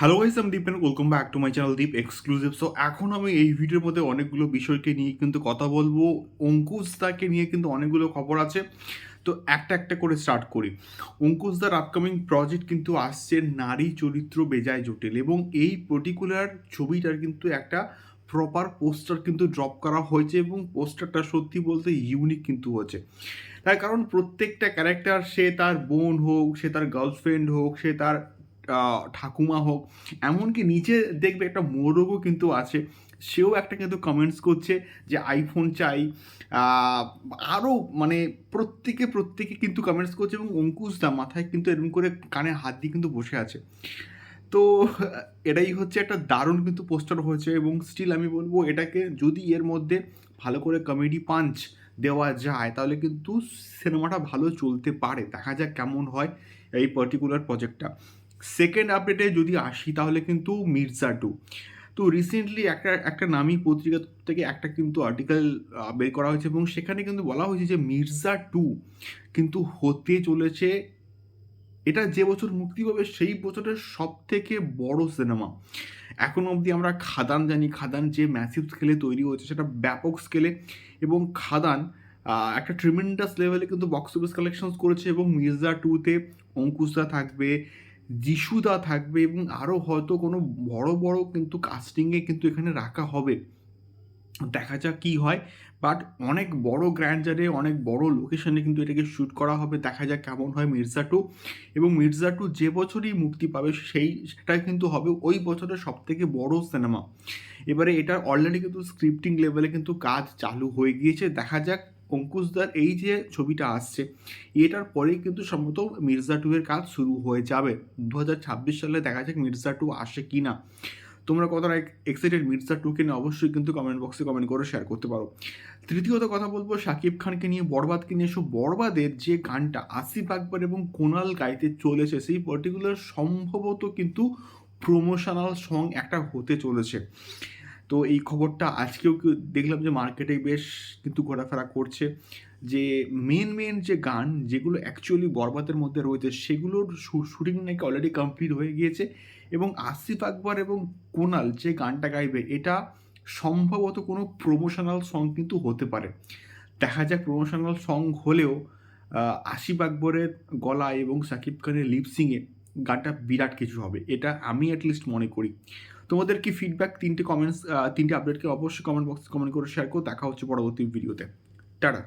Hello guys আমি Deep and welcome back to my channel Deep exclusive so এখন আমি এই ভিডিওর মধ্যে অনেকগুলো বিষয়কে নিয়ে কিন্তু কথা বলব। অঙ্কুশ দাকে নিয়ে কিন্তু অনেকগুলো খবর আছে। তো, একটা একটা করে স্টার্ট করি। অঙ্কুশ দার আপকামিং প্রজেক্ট কিন্তু আসছে নারী চরিত্র বেজায় জটিল এবং এই পার্টিকুলার ছবিটার কিন্তু একটা প্রপার পোস্টার কিন্তু ড্রপ করা হয়েছে এবং পোস্টারটা সত্যি বলতে ইউনিক কিন্তু হয়েছে। তার কারণ প্রত্যেকটা ক্যারেক্টার সে তার বোন হোক, সে তার গার্লফ্রেন্ড হোক, সে তার ঠাকুমা হোক, এমনকি নিচে দেখবে একটা মোরগও কিন্তু আছে। সেও একটা কিন্তু কমেন্টস করছে যে আইফোন চাই। আরও মানে প্রত্যেকে প্রত্যেকে কিন্তু কমেন্টস করছে এবং অঙ্কুশ দা মাথায় কিন্তু এরকম করে কানে হাত দিয়ে কিন্তু বসে আছে। তো, এটাই হচ্ছে একটা দারুণ কিন্তু পোস্টার হয়েছে এবং স্টিল আমি বলব এটাকে যদি এর মধ্যে ভালো করে কমেডি পাঞ্চ দেওয়া যায়, তাহলে কিন্তু সিনেমাটা ভালো চলতে পারে। দেখা যাক কেমন হয় এই পার্টিকুলার প্রজেক্টটা সেকেন্ড আপডেটে যদি আসি, তাহলে কিন্তু মির্জা টু তো রিসেন্টলি একটা একটা নামি পত্রিকা থেকে একটা কিন্তু আর্টিকেল বের করা হয়েছে এবং সেখানে কিন্তু বলা হয়েছে যে মির্জা টু কিন্তু হতে চলেছে, এটা যে বছর মুক্তি পাবে সেই বছরের সব থেকে বড় সিনেমা এখন অবধি আমরা খাদান জানি, খাদান যে ম্যাসিভ স্কেলে তৈরি হয়েছে সেটা ব্যাপক স্কেলে এবং খাদান একটা ট্রিমেন্ডাস লেভেলে কিন্তু বক্স অফিস কালেকশনস করেছে এবং মির্জা টুতে অঙ্কুশদা থাকবে যিশুদা থাকবে এবং আরও হয়তো কোনো বড় বড় কিন্তু কাস্টিংয়ে কিন্তু এখানে রাখা হবে। দেখা যাক কী হয়। বাট অনেক বড় গ্র্যান্ডারে অনেক বড় লোকেশনে কিন্তু এটাকে শ্যুট করা হবে। দেখা যাক কেমন হয় মির্জা টু। এবং মির্জা টু যে বছরই মুক্তি পাবে, সেই সেটা কিন্তু হবে ওই বছরের সব থেকে বড় সিনেমা এবারে এটার অলরেডি কিন্তু স্ক্রিপ্টিং লেভেলে কিন্তু কাজ চালু হয়ে গিয়েছে। দেখা যাক অঙ্কুশদার এই যে ছবিটা আসছে, এটার পরেই কিন্তু সম্ভবত মির্জা টু এর কাজ শুরু হয়ে যাবে। দু হাজার ছাব্বিশ সালে দেখা যাক মির্জা টু আসে কি না তোমরা কতটা এক্সাইটেড মির্জা টুকে নিয়ে অবশ্যই কিন্তু কমেন্ট বক্সে কমেন্ট করে শেয়ার করতে পারো। তৃতীয়ত কথা বলব শাকিব খানকে নিয়ে বরবাদকে নিয়ে সব বরবাদের যে গানটা আসিফ আকবর এবং কোনাল গাইতে চলেছে, সেই পার্টিকুলার সম্ভবত কিন্তু প্রমোশনাল সং একটা হতে চলেছে। তো এই খবরটা আজকেও দেখলাম যে মার্কেটে বেশ কিন্তু ঘোরাফেরা করছে যে মেন মেন যে গান যেগুলো অ্যাকচুয়ালি বরবাদের মধ্যে রয়েছে সেগুলোর শুটিং নাকি অলরেডি কমপ্লিট হয়ে গিয়েছে এবং আসিফ আকবর এবং কোনাল যে গানটা গাইবে এটা সম্ভবত কোনো প্রমোশনাল সং কিন্তু হতে পারে। দেখা যাক প্রমোশনাল সং হলেও আসিফ আকবরের গলা এবং সাকিব খানের লিপসিংয়ে গানটা বিরাট কিছু হবে, এটা আমি অ্যাটলিস্ট মনে করি। তোমাদের কি ফিডব্যাক তিনটে কমেন্টস তিনটে আপডেটকে অবশ্যই কমেন্ট বক্সে কমেন্ট করে শেয়ার করো। দেখা হচ্ছে পরবর্তী ভিডিওতে টাটা।